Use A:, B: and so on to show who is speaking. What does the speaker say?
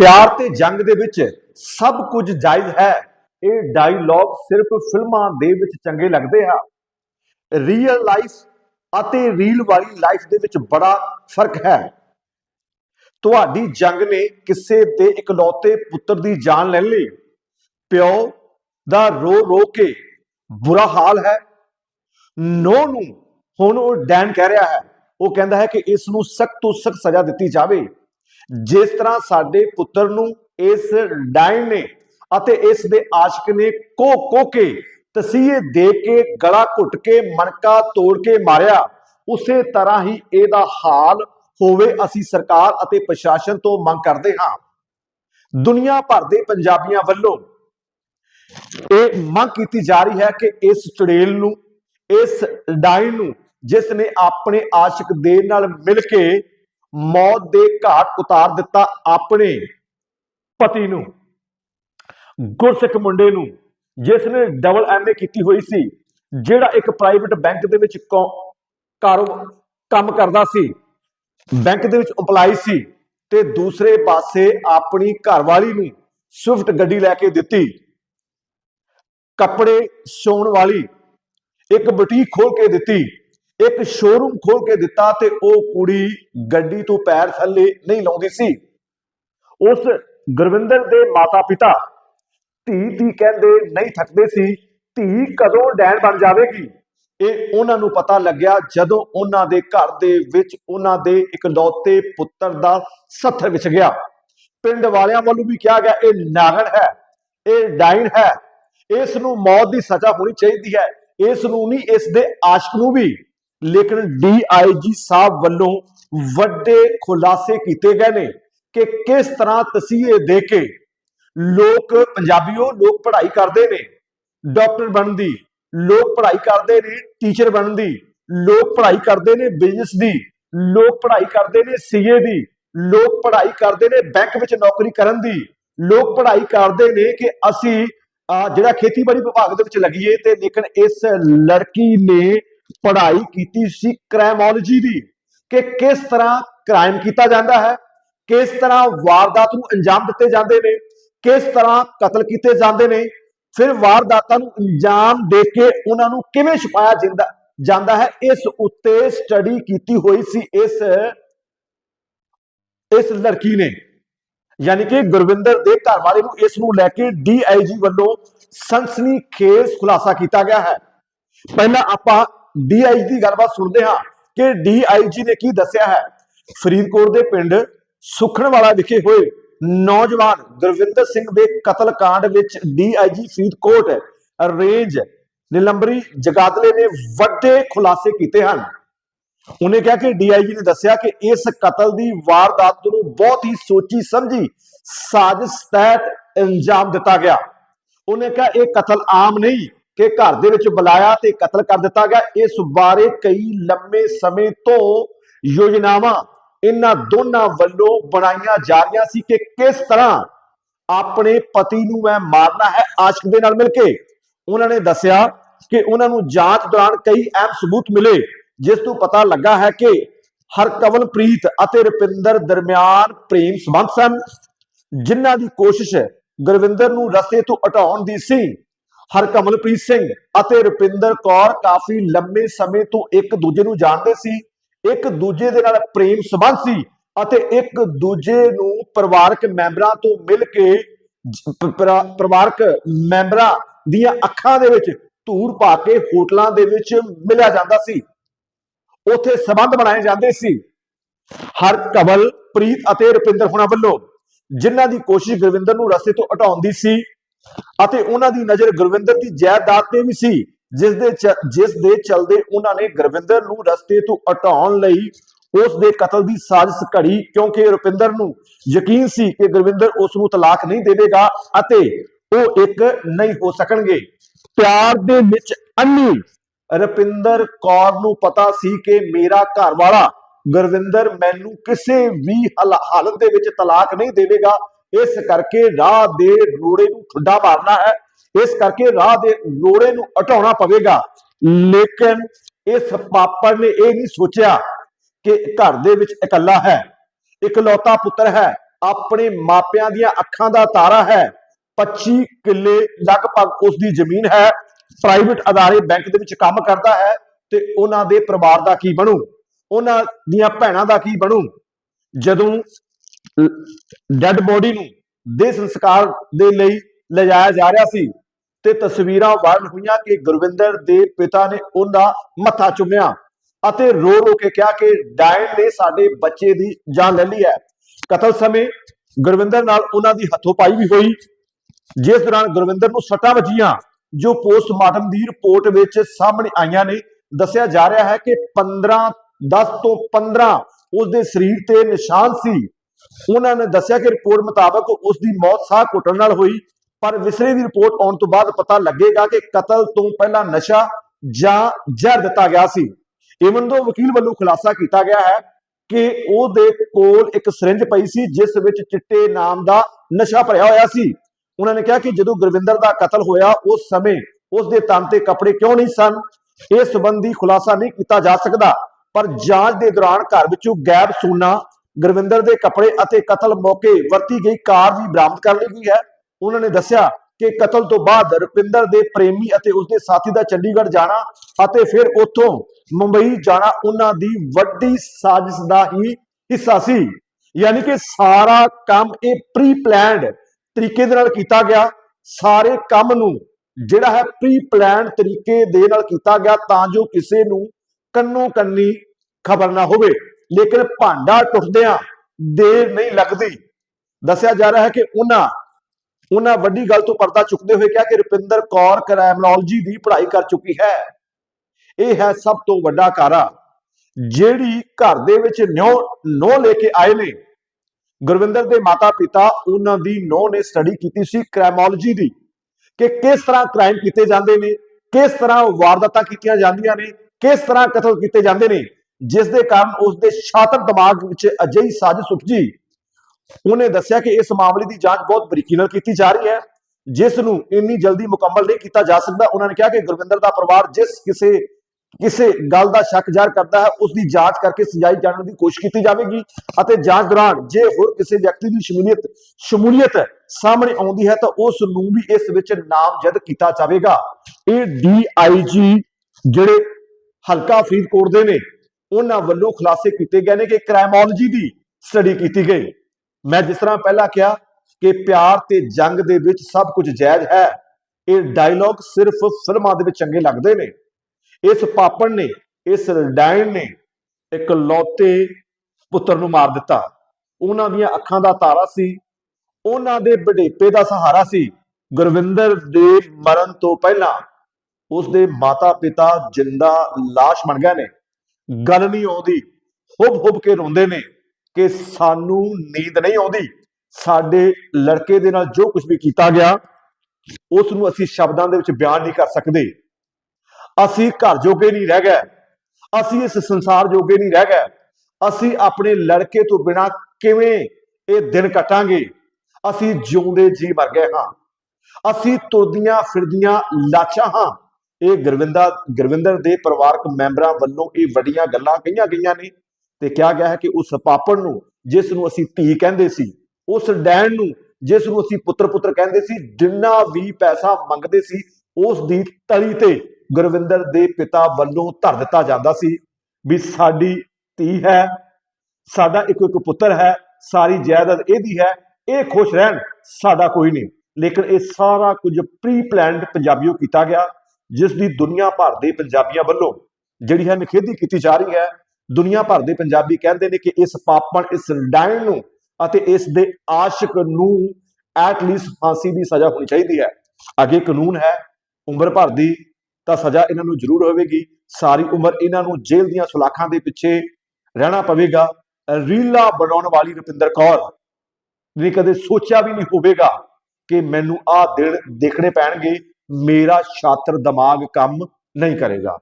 A: ਪਿਆਰ ਤੇ ਜੰਗ ਦੇ ਵਿੱਚ ਸਭ ਕੁਝ ਜਾਇਜ਼ ਹੈ। ਇਹ ਡਾਇਲੌਗ ਸਿਰਫ ਫਿਲਮਾਂ ਦੇ ਵਿੱਚ ਚੰਗੇ ਲੱਗਦੇ ਆ। ਰੀਅਲ ਲਾਈਫ ਅਤੇ ਰੀਲ ਵਾਲੀ ਲਾਈਫ ਦੇ ਵਿੱਚ ਬੜਾ ਫ਼ਰਕ ਹੈ। ਤੁਹਾਡੀ ਜੰਗ ਨੇ ਕਿਸੇ ਦੇ ਇਕਲੌਤੇ ਪੁੱਤਰ ਦੀ ਜਾਨ ਲੈ ਲਈ। ਪਿਓ ਦਾ ਰੋ ਰੋ ਕੇ ਬੁਰਾ ਹਾਲ ਹੈ। ਨੋ ਨੂੰ ਹੁਣ ਉਹ ਡੈਨ ਕਹਿ ਰਿਹਾ ਹੈ। ਉਹ ਕਹਿੰਦਾ ਹੈ ਕਿ ਇਸ ਨੂੰ ਸਖਤ ਤੋਂ ਸਖਤ ਸਜ਼ਾ ਦਿੱਤੀ ਜਾਵੇ। ਜਿਸ ਤਰ੍ਹਾਂ ਸਾਡੇ ਪੁੱਤਰ ਨੂੰ ਇਸ ਡਾਇਨ ਨੇ ਅਤੇ ਇਸ ਦੇ ਆਸ਼ਿਕ ਨੇ ਕੋ ਕੋ ਕੇ ਤਸੀਹੇ ਦੇ ਕੇ, ਗਲਾ ਘੁੱਟ ਕੇ, ਮਣਕਾ ਤੋੜ ਕੇ ਮਾਰਿਆ, ਉਸੇ ਤਰ੍ਹਾਂ ਹੀ ਇਹਦਾ ਹਾਲ ਹੋਵੇ ਅਸੀਂ ਸਰਕਾਰ ਅਤੇ ਪ੍ਰਸ਼ਾਸਨ ਤੋਂ ਮੰਗ ਕਰਦੇ ਹਾਂ। ਦੁਨੀਆ ਭਰ ਦੇ ਪੰਜਾਬੀਆਂ ਵੱਲੋਂ ਇਹ ਮੰਗ ਕੀਤੀ ਜਾ ਰਹੀ ਹੈ ਕਿ ਇਸ ਚੁੜੇਲ ਨੂੰ, ਇਸ ਡਾਇਨ ਨੂੰ, ਜਿਸ ਨੇ ਆਪਣੇ ਆਸ਼ਿਕ ਦੇ ਨਾਲ ਮਿਲ ਕੇ ਮੌਤ ਦੇ ਘਾਟ ਉਤਾਰ ਦਿੱਤਾ ਆਪਣੇ ਪਤੀ ਨੂੰ। ਗੁਰਸਿੱਖ ਮੁੰਡੇ ਨੂੰ ਜਿਸ ਨੇ ਡਬਲ ਐਮਏ ਕੀਤੀ ਹੋਈ ਸੀ, ਜਿਹੜਾ ਇੱਕ ਪ੍ਰਾਈਵੇਟ ਬੈਂਕ ਦੇ ਵਿੱਚ ਕਾਰੋ, ਕੰਮ ਕਰਦਾ ਸੀ ਬੈਂਕ ਦੇ ਵਿੱਚ EMPLOYE ਸੀ ਤੇ ਦੂਸਰੇ ਪਾਸੇ ਆਪਣੀ ਘਰਵਾਲੀ ਨੂੰ ਸਵਿਫਟ ਗੱਡੀ ਲੈ ਕੇ ਦਿੱਤੀ। ਕੱਪੜੇ ਸਿਉਣ ਵਾਲੀ ਇੱਕ ਬੁਟੀਕ ਖੋਲ ਕੇ ਦਿੱਤੀ। ਇੱਕ ਸ਼ੋਰੂਮ ਖੋਲ ਕੇ ਦਿੱਤਾ ਤੇ ਉਹ ਕੁੜੀ ਗੱਡੀ ਤੋਂ ਪੈਰ ਥੱਲੇ ਨਹੀਂ ਲਾਉਂਦੀ ਸੀ। ਉਸ ਗੁਰਵਿੰਦਰ ਦੇ ਮਾਤਾ ਪਿਤਾ ਧੀ ਧੀ ਕਹਿੰਦੇ ਨਹੀਂ ਥੱਕਦੇ ਸੀ, ਧੀ ਕਦੋਂ ਡੈਣ ਬਣ ਜਾਵੇਗੀ? ਇਹ ਉਹਨਾਂ ਨੂੰ ਪਤਾ ਲੱਗਿਆ ਜਦੋਂ ਉਹਨਾਂ ਦੇ ਘਰ ਦੇ ਵਿੱਚ ਉਹਨਾਂ ਦੇ ਇਕਲੌਤੇ ਪੁੱਤਰ ਦਾ ਸੱਥਰ ਵਿਛ ਗਿਆ। ਪਿੰਡ ਵਾਲਿਆਂ ਵੱਲੋਂ ਵੀ ਕਿਹਾ ਗਿਆ, ਇਹ ਨਾਗਣ ਹੈ, ਇਹ ਡਾਇਨ ਹੈ, ਇਸ ਨੂੰ ਮੌਤ ਦੀ ਸਜ਼ਾ ਹੋਣੀ ਚਾਹੀਦੀ ਹੈ, ਇਸ ਨੂੰ ਨਹੀਂ, ਇਸ ਦੇ ਆਸ਼ਕ ਨੂੰ ਵੀ। ਲੇਕਿਨ ਡੀਆਈਜੀ ਸਾਹਿਬ ਵੱਲੋਂ ਵੱਡੇ ਖੁਲਾਸੇ ਕੀਤੇ ਗਏ ਨੇ ਕਿ ਕਿਸ ਤਰ੍ਹਾਂ ਤਸੀਹੇ ਦੇ ਕੇ ਲੋਕ ਪੰਜਾਬੀਓ, ਲੋਕ ਪੜ੍ਹਾਈ ਕਰਦੇ ਨੇ, ਡਾਕਟਰ ਬਣਨ ਦੀ, ਲੋਕ ਪੜ੍ਹਾਈ ਕਰਦੇ ਨੇ, ਟੀਚਰ ਬਣਨ ਦੀ, ਲੋਕ ਪੜ੍ਹਾਈ ਕਰਦੇ ਨੇ ਬਿਜ਼ਨਸ ਦੀ, ਲੋਕ ਪੜ੍ਹਾਈ ਕਰਦੇ ਨੇ ਸੀਏ ਦੀ, ਲੋਕ ਪੜ੍ਹਾਈ ਕਰਦੇ ਨੇ ਬੈਂਕ ਵਿੱਚ ਨੌਕਰੀ ਕਰਨ ਦੀ, ਲੋਕ ਪੜ੍ਹਾਈ ਕਰਦੇ ਨੇ ਕਿ ਅਸੀਂ ਜਿਹੜਾ ਖੇਤੀਬਾੜੀ ਵਿਭਾਗ ਦੇ ਵਿੱਚ ਲੱਗੀਏ ਤੇ ਲੇਕਿਨ ਇਸ ਲੜਕੀ ਨੇ ਪੜ੍ਹਾਈ ਕੀਤੀ ਸੀ ਕ੍ਰਾਈਮੋਲੋਜੀ ਦੀ ਕਿ ਕਿਸ ਤਰ੍ਹਾਂ ਕ੍ਰਾਈਮ ਕੀਤਾ ਜਾਂਦਾ ਹੈ, ਕਿਸ ਤਰ੍ਹਾਂ ਵਾਰਦਾਤ ਨੂੰ ਅੰਜਾਮ ਦਿੱਤੇ ਜਾਂਦੇ ਨੇ, ਕਿਸ ਤਰ੍ਹਾਂ ਕਤਲ ਕੀਤੇ ਜਾਂਦੇ ਨੇ, ਫਿਰ ਵਾਰਦਾਤਾਂ ਨੂੰ ਅੰਜਾਮ ਦੇ ਕੇ ਉਹਨਾਂ ਨੂੰ ਕਿਵੇਂ ਛੁਪਾਇਆ ਜਾਂਦਾ ਜਾਂਦਾ ਹੈ, ਇਸ ਉੱਤੇ ਸਟੱਡੀ ਕੀਤੀ ਹੋਈ ਸੀ ਇਸ ਇਸ ਲੜਕੀ ਨੇ। ਯਾਨੀ ਕਿ ਗੁਰਵਿੰਦਰ ਦੇ ਘਰ ਵਾਲੇ ਨੂੰ ਇਸ ਨੂੰ ਲੈ ਕੇ ਡੀਆਈਜੀ ਵੱਲੋਂ ਸੰਸਨੀ ਖੇਸ ਖੁਲਾਸਾ ਕੀਤਾ ਗਿਆ ਹੈ। ਪਹਿਲਾਂ ਆਪਾਂ ਡੀਆਈਜੀ ਦੀ ਗੱਲਬਾਤ ਸੁਣਦੇ ਹਾਂ ਕਿ ਡੀਆਈਜੀ ਨੇ ਕੀ ਦੱਸਿਆ ਹੈ। ਫਰੀਦਕੋਟ ਦੇ ਪਿੰਡ ਸੁਖਣਵਾਲਾ ਵਿਖੇ ਹੋਏ ਨੌਜਵਾਨ ਗੁਰਵਿੰਦਰ ਸਿੰਘ ਦੇ ਕਤਲ ਕਾਂਡ ਵਿੱਚ ਡੀਆਈਜੀ ਫਰੀਦਕੋਟ ਰੇਂਜ ਨਿਲੰਬਰੀ ਜਗਾਦਲੇ ਨੇ ਵੱਡੇ ਖੁਲਾਸੇ ਕੀਤੇ ਹਨ। ਉਹਨੇ ਕਿਹਾ ਕਿ ਡੀਆਈਜੀ ਨੇ ਦੱਸਿਆ ਕਿ ਇਸ ਕਤਲ ਦੀ ਵਾਰਦਾਤ ਨੂੰ ਬਹੁਤ ਹੀ ਸੋਚੀ ਸਮਝੀ ਸਾਜ਼ਿਸ਼ ਤਹਿਤ ਅੰਜਾਮ ਦਿੱਤਾ ਗਿਆ। ਉਹਨੇ ਕਿਹਾ ਇਹ ਕਤਲ ਆਮ ਨਹੀਂ ਕਿ ਘਰ ਦੇ ਵਿੱਚ ਬੁਲਾਇਆ ਤੇ ਕਤਲ ਕਰ ਦਿੱਤਾ ਗਿਆ। ਇਸ ਬਾਰੇ ਕਈ ਲੰਮੇ ਸਮੇਂ ਤੋਂ ਯੋਜਨਾਵਾਂ ਇਹਨਾਂ ਦੋਨਾਂ ਵੱਲੋਂ ਬਣਾਈਆਂ ਜਾ ਰਹੀਆਂ ਸੀ ਕਿ ਕਿਸ ਤਰ੍ਹਾਂ ਆਪਣੇ ਪਤੀ ਨੂੰ ਮੈਂ ਮਾਰਨਾ ਹੈ। ਆਸ਼ਕ ਦੇ ਨਾਲ ਮਿਲ ਕੇ ਉਹਨਾਂ ਨੇ ਦੱਸਿਆ ਕਿ ਉਹਨਾਂ ਨੂੰ ਜਾਂਚ ਦੌਰਾਨ ਕਈ ਅਹਿਮ ਸਬੂਤ ਮਿਲੇ, ਜਿਸ ਤੋਂ ਪਤਾ ਲੱਗਾ ਹੈ ਕਿ ਹਰਕਵਲਪ੍ਰੀਤ ਅਤੇ ਰੁਪਿੰਦਰ ਦਰਮਿਆਨ ਪ੍ਰੇਮ ਸੰਬੰਧ ਸਨ, ਜਿਨ੍ਹਾਂ ਦੀ ਕੋਸ਼ਿਸ਼ ਗੁਰਵਿੰਦਰ ਨੂੰ ਰਸਤੇ ਤੋਂ ਹਟਾਉਣ ਦੀ ਸੀ। ਹਰਕਮਲਪ੍ਰੀਤ ਸਿੰਘ ਅਤੇ ਰੁਪਿੰਦਰ ਕੌਰ ਕਾਫੀ ਲੰਮੇ ਸਮੇਂ ਤੋਂ ਇੱਕ ਦੂਜੇ ਨੂੰ ਜਾਣਦੇ ਸੀ, ਇੱਕ ਦੂਜੇ ਦੇ ਨਾਲ ਪ੍ਰੇਮ ਸੰਬੰਧ ਸੀ ਅਤੇ ਇੱਕ ਦੂਜੇ ਨੂੰ ਪਰਿਵਾਰਕ ਮੈਂਬਰਾਂ ਤੋਂ ਮਿਲ ਕੇ ਪਰਿਵਾਰਕ ਮੈਂਬਰਾਂ ਦੀਆਂ ਅੱਖਾਂ ਦੇ ਵਿੱਚ ਧੂੜ ਪਾ ਕੇ ਹੋਟਲਾਂ ਦੇ ਵਿੱਚ ਮਿਲਿਆ ਜਾਂਦਾ ਸੀ। ਉੱਥੇ ਸਬੰਧ ਬਣਾਏ ਜਾਂਦੇ ਸੀ। ਹਰ ਕਵਲ ਪ੍ਰੀਤ ਅਤੇ ਰੁਪਿੰਦਰ ਹੁਣਾਂ ਵੱਲੋਂ ਜਿਨ੍ਹਾਂ ਦੀ ਕੋਸ਼ਿਸ਼ ਗੁਰਵਿੰਦਰ ਨੂੰ ਰਸਤੇ ਤੋਂ ਹਟਾਉਣ ਦੀ ਸੀ ਅਤੇ ਉਹਨਾਂ ਦੀ ਨਜ਼ਰ ਗੁਰਵਿੰਦਰ ਦੀ ਜਾਇਦਾਦ ਤੇ ਵੀ ਸੀ, ਜਿਸ ਦੇ ਚ- ਜਿਸ ਦੇ ਚਲਦੇ ਉਹਨਾਂ ਨੇ ਗੁਰਵਿੰਦਰ ਨੂੰ ਰਸਤੇ ਤੋਂ ਹਟਾਉਣ ਲਈ ਉਸ ਦੇ ਕਤਲ ਦੀ ਸਾਜ਼ਿਸ਼ ਘੜੀ, ਕਿਉਂਕਿ ਰੁਪਿੰਦਰ ਨੂੰ ਯਕੀਨ ਸੀ ਕਿ ਗੁਰਵਿੰਦਰ ਉਸ ਨੂੰ ਤਲਾਕ ਨਹੀਂ ਦੇਵੇਗਾ ਅਤੇ ਉਹ ਇੱਕ ਨਹੀਂ ਹੋ ਸਕਣਗੇ। ਪਿਆਰ ਦੇ ਵਿੱਚ ਅੰਨੀ ਰੁਪਿੰਦਰ ਕੌਰ ਨੂੰ ਪਤਾ ਸੀ ਕਿ ਮੇਰਾ ਘਰ ਵਾਲਾ ਗੁਰਵਿੰਦਰ ਮੈਨੂੰ ਕਿਸੇ ਵੀ ਹਾਲ- ਹਾਲਤ ਦੇ ਵਿੱਚ ਤਲਾਕ ਨਹੀਂ ਦੇਵੇਗਾ ਇਸ ਕਰਕੇ ਰਾਹ ਦੇ ਰੋੜੇ ਨੂੰ ਠੁੱਡਾ ਮਾਰਨਾ ਹੈ, ਇਸ ਕਰਕੇ ਰਾਹ ਦੇ ਰੋੜੇ ਨੂੰ ਹਟਾਉਣਾ ਪਵੇਗਾ। ਲੇਕਿਨ ਇਸ ਪਾਪੜ ਨੇ ਇਹ ਨਹੀਂ ਸੋਚਿਆ ਕਿ ਘਰ ਦੇ ਵਿੱਚ ਇਕੱਲਾ ਹੈ, ਇਕਲੌਤਾ ਪੁੱਤਰ ਹੈ, ਆਪਣੇ ਮਾਪਿਆਂ ਦੀਆਂ ਅੱਖਾਂ ਦਾ ਤਾਰਾ ਹੈ 25 ਕਿੱਲੇ ਲਗਭਗ ਉਸ ਦੀ ਜ਼ਮੀਨ ਹੈ, ਪ੍ਰਾਈਵੇਟ ਅਦਾਰੇ ਬੈਂਕ ਦੇ ਵਿੱਚ ਕੰਮ ਕਰਦਾ ਹੈ ਤੇ ਉਹਨਾਂ ਦੇ ਪਰਿਵਾਰ ਦਾ ਕੀ ਬਣੂ? ਉਹਨਾਂ ਦੀਆਂ ਭੈਣਾਂ ਦਾ ਕੀ ਬਣੂ? ਜਦੋਂ ਡੈੱਡ ਬੋਡੀ ਨੂੰ ਦੇ ਸੰਸਕਾਰ ਦੇ ਲਈ ਲਿਜਾਇਆ ਜਾ ਰਿਹਾ ਸੀ ਤੇ ਤਸਵੀਰਾਂ ਵਾਇਰਲ ਹੋਈਆਂ ਕਿ ਗੁਰਵਿੰਦਰ ਦੇ ਪਿਤਾ ਨੇ ਉਹਦਾ ਮੱਥਾ ਚੁੰਮਿਆ ਅਤੇ ਰੋ ਰੋ ਕੇ ਕਿਹਾ ਕਿ ਡਾਇਨ ਨੇ ਸਾਡੇ ਬੱਚੇ ਦੀ ਜਾਨ ਲੈ ਲਈ ਹੈ। ਕਤਲ ਸਮੇਂ ਗੁਰਵਿੰਦਰ ਨਾਲ ਉਹਨਾਂ ਦੀ ਹੱਥੋਂ ਪਾਈ ਵੀ ਹੋਈ। ਜਿਸ ਦੌਰਾਨ ਗੁਰਵਿੰਦਰ ਨੂੰ ਸੱਟਾਂ ਵੱਜੀਆਂ, ਜੋ ਪੋਸਟਮਾਰਟਮ ਦੀ ਰਿਪੋਰਟ ਵਿੱਚ ਸਾਹਮਣੇ ਆਈਆਂ ਨੇ, ਦੱਸਿਆ ਜਾ ਰਿਹਾ ਹੈ ਕਿ 15 10 ਤੋਂ 15 ਉਸ ਦੇ ਸਰੀਰ ਤੇ ਨਿਸ਼ਾਨ ਸੀ। ਉਹਨਾਂ ਨੇ ਦੱਸਿਆ ਕਿ ਰਿਪੋਰਟ ਮੁਤਾਬਕ ਉਸ ਦੀ ਮੌਤ ਸਾਹ ਘੁੱਟਣ ਨਾਲ ਹੋਈ, ਪਰ ਵਿਸਰੇ ਦੀ ਰਿਪੋਰਟ ਆਉਣ ਤੋਂ ਬਾਅਦ ਪਤਾ ਲੱਗੇਗਾ ਕਿ ਕਤਲ ਤੋਂ ਪਹਿਲਾਂ ਨਸ਼ਾ ਜਾਂ ਜ਼ਹਿਰ ਦਿੱਤਾ ਗਿਆ ਸੀ। ਇਵਨ ਦੋ ਵਕੀਲ ਵੱਲੋਂ ਖੁਲਾਸਾ ਕੀਤਾ ਗਿਆ ਹੈ ਕਿ ਉਹਦੇ ਕੋਲ ਇੱਕ ਸਿਰਿੰਜ ਪਈ ਸੀ, ਜਿਸ ਵਿੱਚ ਚਿੱਟੇ ਨਾਮ ਦਾ ਨਸ਼ਾ ਭਰਿਆ ਹੋਇਆ ਸੀ। ਉਹਨਾਂ ਨੇ ਕਿਹਾ ਕਿ ਜਦੋਂ ਗੁਰਵਿੰਦਰ ਦਾ ਕਤਲ ਹੋਇਆ, ਉਸ ਸਮੇਂ ਉਸ ਦੇ ਤਨ ਤੇ ਕੱਪੜੇ ਕਿਉਂ ਨਹੀਂ ਸਨ? ਇਸ ਸੰਬੰਧੀ ਖੁਲਾਸਾ ਨਹੀਂ ਕੀਤਾ ਜਾ ਸਕਦਾ, ਪਰ ਜਾਂਚ ਦੇ ਦੌਰਾਨ ਘਰ ਵਿੱਚੋਂ ਗੈਬ ਸੂਨਾ ਗੁਰਵਿੰਦਰ ਦੇ ਕੱਪੜੇ ਅਤੇ ਕਤਲ ਮੌਕੇ ਵਰਤੀ ਗਈ ਕਾਰ ਵੀ ਬਰਾਮਦ ਕਰ ਲਈ ਗਈ ਹੈ। ਉਹਨਾਂ ਨੇ ਦੱਸਿਆ ਕਿ ਕਤਲ ਤੋਂ ਬਾਅਦ ਰੁਪਿੰਦਰ ਦੇ ਪ੍ਰੇਮੀ ਅਤੇ ਉਸਦੇ ਸਾਥੀ ਦਾ ਚੰਡੀਗੜ੍ਹ ਜਾਣਾ ਅਤੇ ਫਿਰ ਉੱਥੋਂ ਮੁੰਬਈ ਜਾਣਾ ਉਹਨਾਂ ਦੀ ਵੱਡੀ ਸਾਜ਼ਿਸ਼ ਦਾ ਹੀ ਹਿੱਸਾ ਸੀ। ਯਾਨੀ ਕਿ ਸਾਰਾ ਕੰਮ ਇਹ ਪ੍ਰੀ ਪਲਾਨਡ ਤਰੀਕੇ ਦੇ ਨਾਲ ਕੀਤਾ ਗਿਆ। ਸਾਰੇ ਕੰਮ ਨੂੰ ਜਿਹੜਾ ਹੈ ਪ੍ਰੀ ਪਲਾਨ ਤਰੀਕੇ ਦੇ ਨਾਲ ਕੀਤਾ ਗਿਆ ਤਾਂ ਜੋ ਕਿਸੇ ਨੂੰ ਕੰਨੋ ਕੰਨੀ ਖਬਰ ਨਾ ਹੋਵੇ। ਲੇਕਿਨ ਭਾਂਡਾ ਟੁੱਟਦਿਆਂ ਦੇਰ ਨਹੀਂ ਲੱਗਦੀ। ਦੱਸਿਆ ਜਾ ਰਿਹਾ ਹੈ ਕਿ ਉਹਨਾਂ ਉਹਨਾਂ ਵੱਡੀ ਗੱਲ ਤੋਂ ਪਰਦਾ ਚੁੱਕਦੇ ਹੋਏ ਕਿਹਾ ਕਿ ਰੁਪਿੰਦਰ ਕੌਰ ਕ੍ਰਾਈਮਨੋਲੋਜੀ ਦੀ ਪੜ੍ਹਾਈ ਕਰ ਚੁੱਕੀ ਹੈ। ਇਹ ਹੈ ਸਭ ਤੋਂ ਵੱਡਾ ਕਾਰਾ, ਜਿਹੜੀ ਘਰ ਦੇ ਵਿੱਚ ਨਿਉ ਨੋ ਲੈ ਕੇ ਆਏ ਨੇ। ਗੁਰਵਿੰਦਰ ਦੇ ਮਾਤਾ ਪਿਤਾ ਉਹਨਾਂ ਦੀ ਨੋ ਨੇ ਸਟੱਡੀ ਕੀਤੀ ਸੀ ਕ੍ਰਾਈਮਨੋਲੋਜੀ ਦੀ ਕਿ ਕਿਸ ਤਰ੍ਹਾਂ ਕ੍ਰਾਈਮ ਕੀਤੇ ਜਾਂਦੇ ਨੇ, ਕਿਸ ਤਰ੍ਹਾਂ ਵਾਰਦਾਤਾਂ ਕੀਤੀਆਂ ਜਾਂਦੀਆਂ ਨੇ, ਕਿਸ ਤਰ੍ਹਾਂ ਕਤਲ ਕੀਤੇ ਜਾਂਦੇ ਨੇ। ਜਿਸ ਦੇ ਕਾਰਨ ਉਸ ਦੇ ਸ਼ਾਤਰ ਦਿਮਾਗ ਵਿੱਚ ਅਜਿਹੀ ਸਾਜ਼ਿਸ਼ ਉਪਜੀ। ਉਹਨੇ ਦੱਸਿਆ ਕਿ ਇਸ ਮਾਮਲੇ ਦੀ ਜਾਂਚ ਬਹੁਤ ਬਰੀਕੀ ਨਾਲ ਕੀਤੀ ਜਾ ਰਹੀ ਹੈ। ਜਿਸ ਨੂੰ ਇੰਨੀ ਜਲਦੀ ਮੁਕੰਮਲ ਨਹੀਂ ਕੀਤਾ ਜਾ ਸਕਦਾ, ਉਹਨਾਂ ਨੇ ਕਿਹਾ ਕਿ ਗੁਰਵਿੰਦਰ ਦਾ ਪਰਿਵਾਰ ਜਿਸ ਕਿਸੇ ਕਿਸੇ ਗੱਲ ਦਾ ਸ਼ੱਕ ਜ਼ਾਹਰ ਕਰਦਾ ਹੈ ਉਸ ਦੀ ਜਾਂਚ ਕਰਕੇ ਸਜਾਈ ਜਾਣਨ ਦੀ ਕੋਸ਼ਿਸ਼ ਕੀਤੀ ਜਾਵੇਗੀ ਅਤੇ ਜਾਂਚ ਦੌਰਾਨ ਜੇ ਹੋਰ ਕਿਸੇ ਵਿਅਕਤੀ ਦੀ ਸ਼ਮੂਲੀਅਤ ਸ਼ਮੂਲੀਅਤ ਸਾਹਮਣੇ ਆਉਂਦੀ ਹੈ, ਤਾਂ ਉਸ ਨੂੰ ਵੀ ਇਸ ਵਿੱਚ ਨਾਮਜ਼ਦ ਕੀਤਾ ਜਾਵੇਗਾ। ਇਹ ਡੀਆਈਜੀ ਜਿਹੜੇ ਹਲਕਾ ਫਰੀਦਕੋਟ ਦੇ ਨੇ ਉਹਨਾਂ ਵੱਲੋਂ ਖੁਲਾਸੇ ਕੀਤੇ ਗਏ ਨੇ ਕਿ ਕ੍ਰਾਈਮੋਲੋਜੀ ਦੀ ਸਟੱਡੀ ਕੀਤੀ ਗਈ। ਮੈਂ ਜਿਸ ਤਰ੍ਹਾਂ ਪਹਿਲਾਂ ਕਿਹਾ ਕਿ ਪਿਆਰ ਤੇ ਜੰਗ ਦੇ ਵਿੱਚ ਸਭ ਕੁਝ ਜਾਇਜ਼ ਹੈ। ਇਹ ਡਾਇਲੌਗ ਸਿਰਫ ਫਿਲਮਾਂ ਦੇ ਵਿੱਚ ਚੰਗੇ ਲੱਗਦੇ ਨੇ। ਇਸ ਪਾਪਣ ਨੇ, ਇਸ ਰਡਾਇਨ ਨੇ ਇੱਕ ਲੌਤੇ ਪੁੱਤਰ ਨੂੰ ਮਾਰ ਦਿੱਤਾ। ਉਹਨਾਂ ਦੀਆਂ ਅੱਖਾਂ ਦਾ ਤਾਰਾ ਸੀ। ਉਹਨਾਂ ਦੇ ਬਡੇਪੇ ਦਾ ਸਹਾਰਾ ਸੀ। ਗੁਰਵਿੰਦਰ ਦੇ ਮਰਨ ਤੋਂ ਪਹਿਲਾਂ ਉਸ ਦੇ ਮਾਤਾ ਪਿਤਾ ਜਿੰਦਾ লাশ ਬਣ ਗਏ ਨੇ। ਗੱਲ ਨਹੀਂ ਆਉਂਦੀ। ਹੁਬ ਹੁਬ ਕੇ ਰੋਂਦੇ ਨੇ ਕਿ ਸਾਨੂੰ ਨੀਂਦ ਨਹੀਂ ਆਉਂਦੀ। ਸਾਡੇ ਲੜਕੇ ਦੇ ਨਾਲ ਜੋ ਕੁਝ ਵੀ ਕੀਤਾ ਗਿਆ ਉਸ ਨੂੰ ਅਸੀਂ ਸ਼ਬਦਾਂ ਦੇ ਵਿੱਚ ਬਿਆਨ ਨਹੀਂ ਕਰ ਸਕਦੇ। ਅਸੀਂ ਘਰ ਜੋਗੇ ਨਹੀਂ ਰਹਿ ਗਏ। ਅਸੀਂ ਇਸ ਸੰਸਾਰ ਜੋਗੇ ਨਹੀਂ ਰਹਿ ਗਏ। ਅਸੀਂ ਆਪਣੇ ਲੜਕੇ ਤੋਂ ਬਿਨਾ ਕਿਵੇਂ ਇਹ ਦਿਨ ਕੱਟਾਂਗੇ? ਅਸੀਂ ਜਿਉਂਦੇ ਜੀ ਮਰ ਗਏ ਹਾਂ। ਅਸੀਂ ਤੁਰਦੀਆਂ ਫਿਰਦੀਆਂ ਲਾਚਾਂ ਹਾਂ। ਇਹ ਗੁਰਵਿੰਦਾ, ਗੁਰਵਿੰਦਰ ਦੇ ਪਰਿਵਾਰਕ ਮੈਂਬਰਾਂ ਵੱਲੋਂ ਇਹ ਵੱਡੀਆਂ ਗੱਲਾਂ ਕਹੀਆਂ ਗਈਆਂ ਨੇ ਤੇ ਕਿਹਾ ਗਿਆ ਹੈ ਕਿ ਉਸ ਪਾਪੜ ਨੂੰ, ਜਿਸ ਨੂੰ ਅਸੀਂ ਧੀ ਕਹਿੰਦੇ ਸੀ, ਉਸ ਡੈਣ ਨੂੰ, ਜਿਸ ਨੂੰ ਅਸੀਂ ਪੁੱਤਰ ਪੁੱਤਰ ਕਹਿੰਦੇ ਸੀ, ਜਿੰਨਾ ਵੀ ਪੈਸਾ ਮੰਗਦੇ ਸੀ, ਉਸ ਦੀ ਤਲੀ ਤੇ ਗੁਰਵਿੰਦਰ ਦੇ ਪਿਤਾ ਵੱਲੋਂ ਧਰ ਦਿੱਤਾ ਜਾਂਦਾ ਸੀ ਵੀ ਸਾਡੀ ਧੀ ਹੈ, ਸਾਡਾ ਇੱਕੋ ਇੱਕ ਪੁੱਤਰ ਹੈ, ਸਾਰੀ ਜਾਇਦਾਦ ਇਹਦੀ ਹੈ, ਇਹ ਖੁਸ਼ ਰਹਿਣ, ਸਾਡਾ ਕੋਈ ਨਹੀਂ। ਲੇਕਿਨ ਇਹ ਸਾਰਾ ਕੁਝ ਪ੍ਰੀ ਪਲਾਨਡ ਪੰਜਾਬੀਓ ਕੀਤਾ ਗਿਆ। ਜਿਸ ਦੀ ਦੁਨੀਆ ਭਰ ਦੇ ਪੰਜਾਬੀਆਂ ਵੱਲੋਂ ਜਿਹੜੀ ਹੈ ਨਿਖੇਧੀ ਕੀਤੀ ਜਾ ਰਹੀ ਹੈ, ਦੁਨੀਆ ਭਰ ਦੇ ਪੰਜਾਬੀ ਕਹਿੰਦੇ ਨੇ ਕਿ ਇਸ ਪਾਪਣ, ਇਸ ਡਾਇਨ ਨੂੰ ਅਤੇ ਇਸ ਦੇ ਆਸ਼ਿਕ ਨੂੰ ਐਟ ਲੀਸਟ ਫਾਂਸੀ ਦੀ ਸਜ਼ਾ ਹੋਣੀ ਚਾਹੀਦੀ ਹੈ। ਅੱਗੇ ਕਾਨੂੰਨ ਹੈ, ਉਮਰ ਭਰ ਦੀ ਤਾਂ ਸਜ਼ਾ ਇਹਨਾਂ ਨੂੰ ਜ਼ਰੂਰ ਹੋਵੇਗੀ। ਸਾਰੀ ਉਮਰ ਇਹਨਾਂ ਨੂੰ ਜੇਲ੍ਹ ਦੀਆਂ ਸੁਲਾਖਾਂ ਦੇ ਪਿੱਛੇ ਰਹਿਣਾ ਪਵੇਗਾ। ਰੀਲਾ ਬਣਾਉਣ ਵਾਲੀ ਰੁਪਿੰਦਰ ਕੌਰ ਨੇ ਕਦੇ ਸੋਚਿਆ ਵੀ ਨਹੀਂ ਹੋਵੇਗਾ ਕਿ ਮੈਨੂੰ ਆਹ ਦਿਨ ਦੇਖਣੇ ਪੈਣਗੇ। ਮੇਰਾ ਛਾਤਰ ਦਿਮਾਗ ਕੰਮ ਨਹੀਂ ਕਰੇਗਾ।